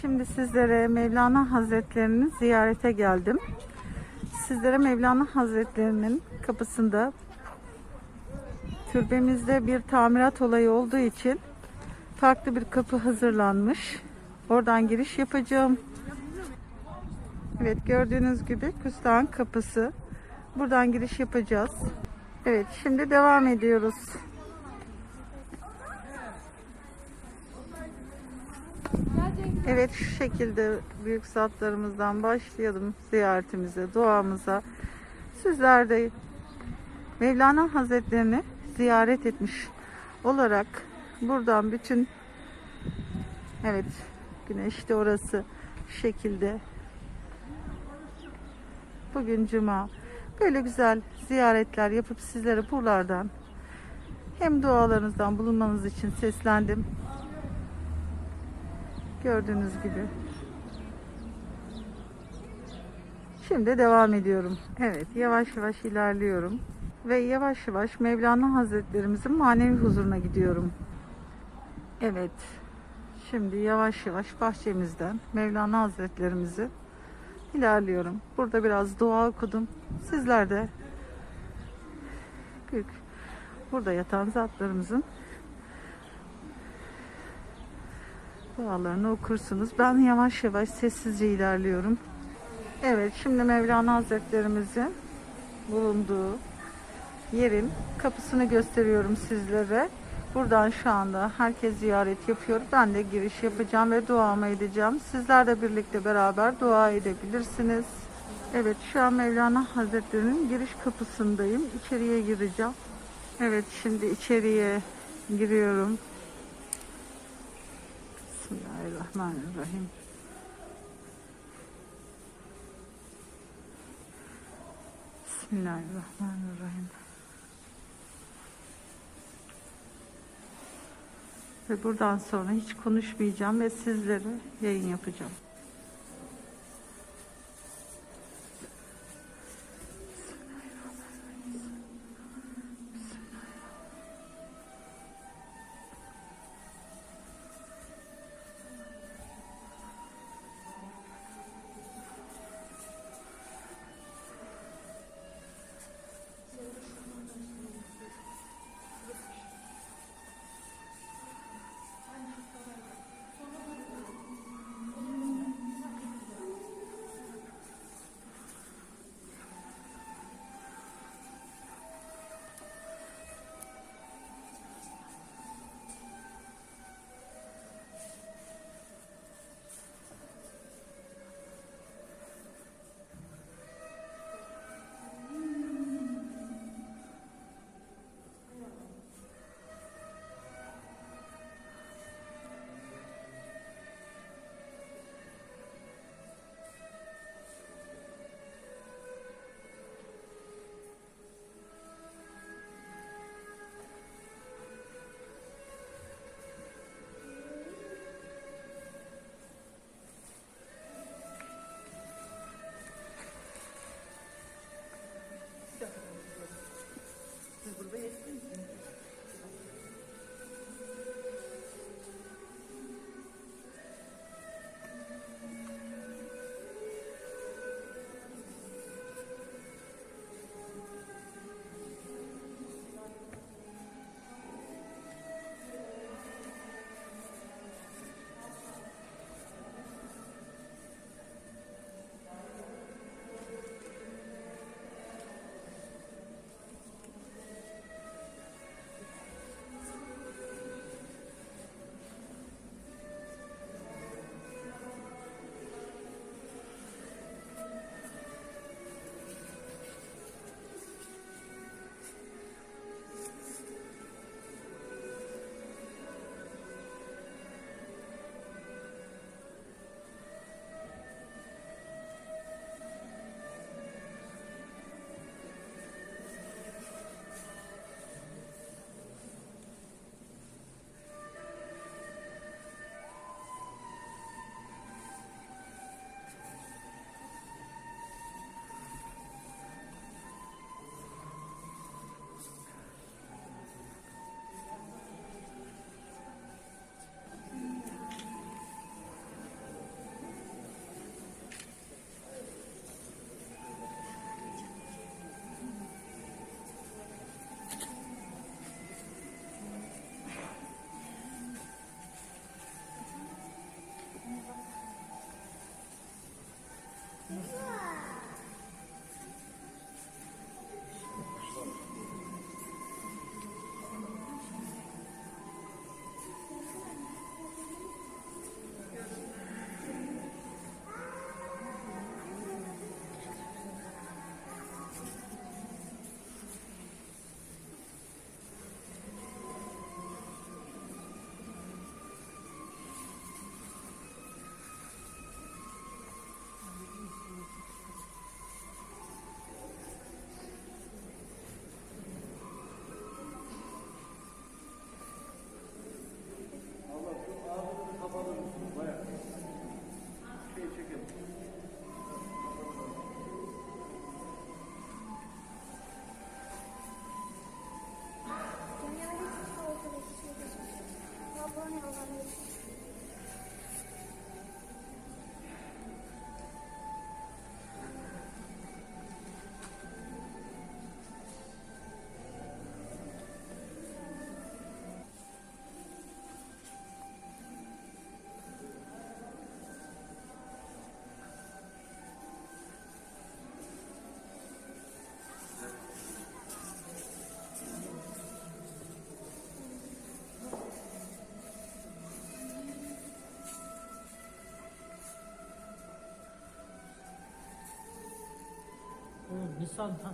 Şimdi sizlere Mevlana Hazretlerini ziyarete geldim. Sizlere Mevlana Hazretlerinin kapısında türbemizde bir tamirat olayı olduğu için farklı bir kapı hazırlanmış. Oradan giriş yapacağım. Evet gördüğünüz gibi Küstah'ın kapısı. Buradan giriş yapacağız. Evet şimdi devam ediyoruz. Evet şu şekilde büyük zatlarımızdan başlayalım ziyaretimize, duamıza. Sizler de Mevlana Hazretlerini ziyaret etmiş olarak buradan bütün evet güneş de orası şu şekilde bugün cuma böyle güzel ziyaretler yapıp sizlere buralardan hem dualarınızdan bulunmanız için seslendim. Gördüğünüz gibi. Şimdi devam ediyorum. Evet, yavaş yavaş ilerliyorum ve yavaş yavaş Mevlana Hazretlerimizin manevi huzuruna gidiyorum. Evet. Şimdi yavaş yavaş bahçemizden Mevlana Hazretlerimizi ilerliyorum. Burada biraz dua okudum. Sizler de büyük burada yatan zatlarımızın dualarını okursunuz. Ben yavaş yavaş sessizce ilerliyorum. Evet, şimdi Mevlana Hazretlerimizin bulunduğu yerin kapısını gösteriyorum sizlere. Buradan şu anda herkes ziyaret yapıyor. Ben de giriş yapacağım ve duamı edeceğim. Sizler de birlikte beraber dua edebilirsiniz. Evet, şu an Mevlana Hazretleri'nin giriş kapısındayım. İçeriye gireceğim. Evet, şimdi içeriye giriyorum. Bismillahirrahmanirrahim. Bismillahirrahmanirrahim. Ve buradan sonra hiç konuşmayacağım ve sizlere yayın yapacağım. さんた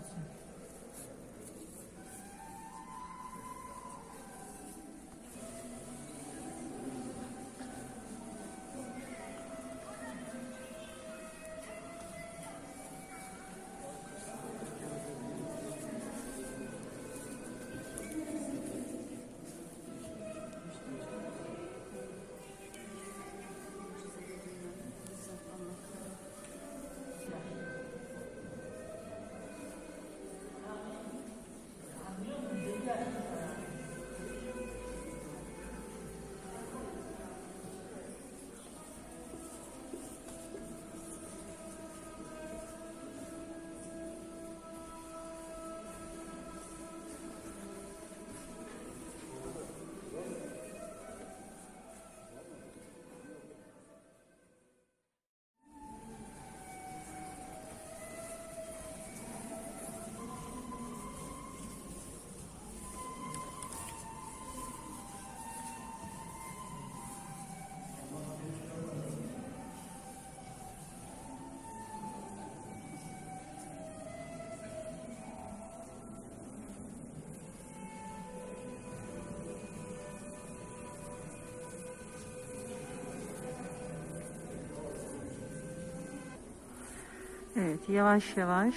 Evet, yavaş yavaş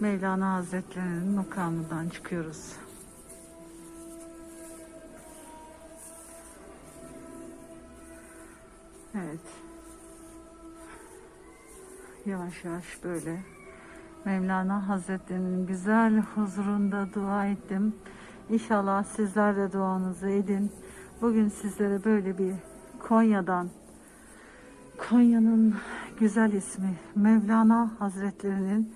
Mevlana Hazretleri'nin makamından çıkıyoruz. Evet. Yavaş yavaş böyle Mevlana Hazretleri'nin güzel huzurunda dua ettim. İnşallah sizler de duanızı edin. Bugün sizlere böyle bir Konya'dan Konya'nın güzel ismi Mevlana Hazretleri'nin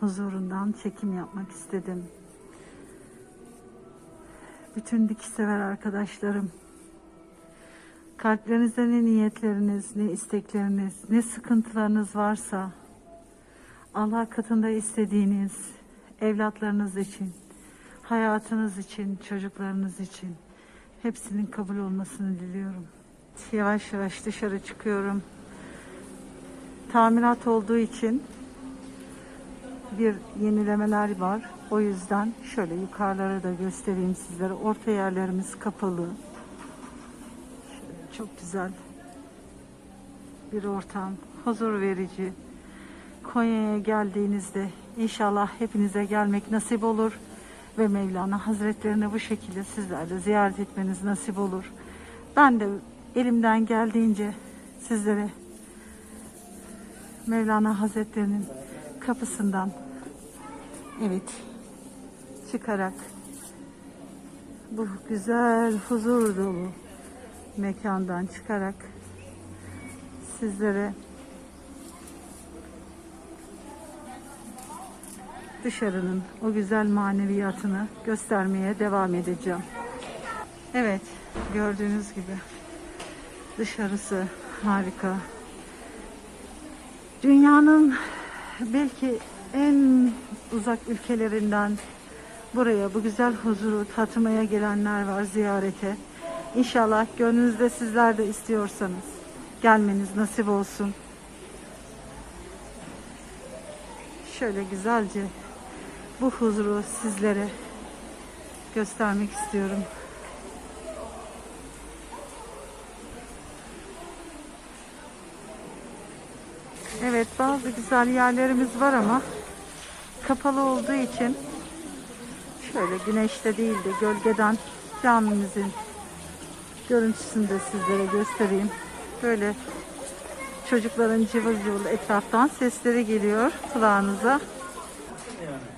huzurundan çekim yapmak istedim. Bütün dikiş sever arkadaşlarım, kalplerinizde ne niyetleriniz, ne istekleriniz, ne sıkıntılarınız varsa Allah katında istediğiniz evlatlarınız için, hayatınız için, çocuklarınız için hepsinin kabul olmasını diliyorum. Yavaş yavaş dışarı çıkıyorum. Tamirat olduğu için bir yenilemeler var. O yüzden şöyle yukarıları da göstereyim sizlere. Orta yerlerimiz kapalı. Şöyle çok güzel bir ortam. Huzur verici. Konya'ya geldiğinizde inşallah hepinize gelmek nasip olur ve Mevlana Hazretlerini bu şekilde sizler de ziyaret etmeniz nasip olur. Ben de elimden geldiğince sizlere Mevlana Hazretlerinin kapısından evet çıkarak bu güzel huzur dolu mekandan çıkarak sizlere dışarının o güzel maneviyatını göstermeye devam edeceğim. Evet, gördüğünüz gibi dışarısı harika. Dünyanın belki en uzak ülkelerinden buraya bu güzel huzuru tatmaya gelenler var ziyarete. İnşallah gönlünüzde sizler de istiyorsanız gelmeniz nasip olsun. Şöyle güzelce bu huzuru sizlere göstermek istiyorum. Evet bazı güzel yerlerimiz var ama kapalı olduğu için şöyle güneşte değil de gölgeden camimizin görüntüsünü de sizlere göstereyim. Böyle çocukların cıvıl cıvıl etraftan sesleri geliyor kulağınıza.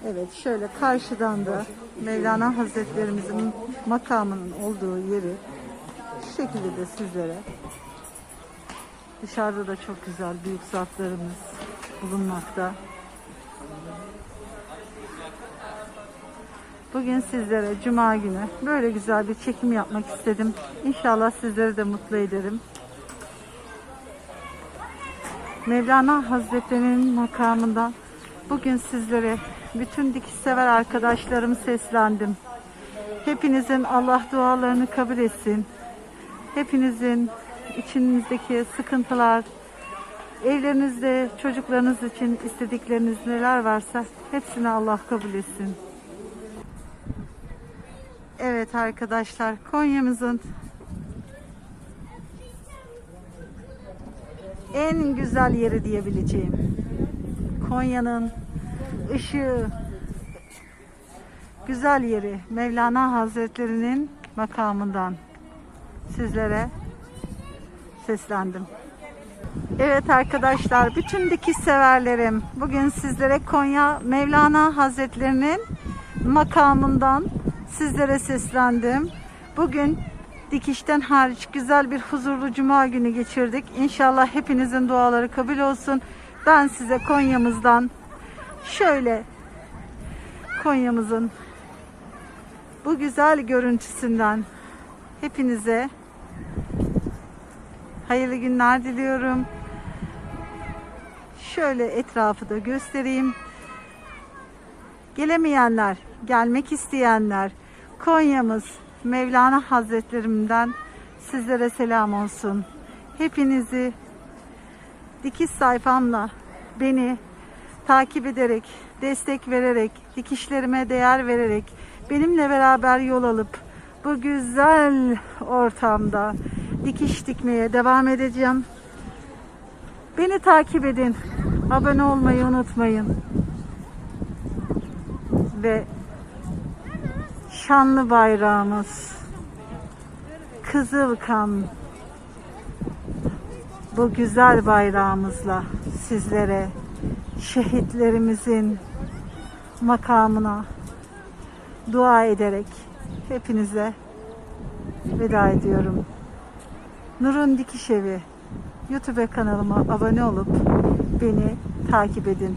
Evet şöyle karşıdan da Mevlana Hazretlerimizin makamının olduğu yeri şu şekilde de sizlere Dışarıda da çok güzel büyük zatlarımız bulunmakta. Bugün sizlere Cuma günü böyle güzel bir çekim yapmak istedim. İnşallah sizleri de mutlu ederim. Mevlana Hazretleri'nin makamından bugün sizlere bütün dikiş sever arkadaşlarım seslendim. Hepinizin Allah dualarını kabul etsin. Hepinizin içinizdeki sıkıntılar, Evlerinizde çocuklarınız için istedikleriniz neler varsa hepsini Allah kabul etsin. Evet arkadaşlar Konya'mızın en güzel yeri diyebileceğim. Konya'nın ışığı, güzel yeri Mevlana Hazretleri'nin makamından sizlere seslendim. Evet arkadaşlar, bütün dikiş severlerim. Bugün sizlere Konya Mevlana Hazretlerinin makamından sizlere seslendim. Bugün dikişten hariç güzel bir huzurlu cuma günü geçirdik. İnşallah hepinizin duaları kabul olsun. Ben size Konya'mızdan şöyle Konya'mızın bu güzel görüntüsünden hepinize hayırlı günler diliyorum. Şöyle etrafı da göstereyim. Gelemeyenler, gelmek isteyenler, Konya'mız Mevlana Hazretlerimden sizlere selam olsun. Hepinizi dikiş sayfamla beni takip ederek, destek vererek, dikişlerime değer vererek, benimle beraber yol alıp bu güzel ortamda dikiş dikmeye devam edeceğim. Beni takip edin. Abone olmayı unutmayın. Ve şanlı bayrağımız kızıl kan bu güzel bayrağımızla sizlere şehitlerimizin makamına dua ederek hepinize veda ediyorum. Nur'un Dikiş Evi YouTube kanalıma abone olup beni takip edin.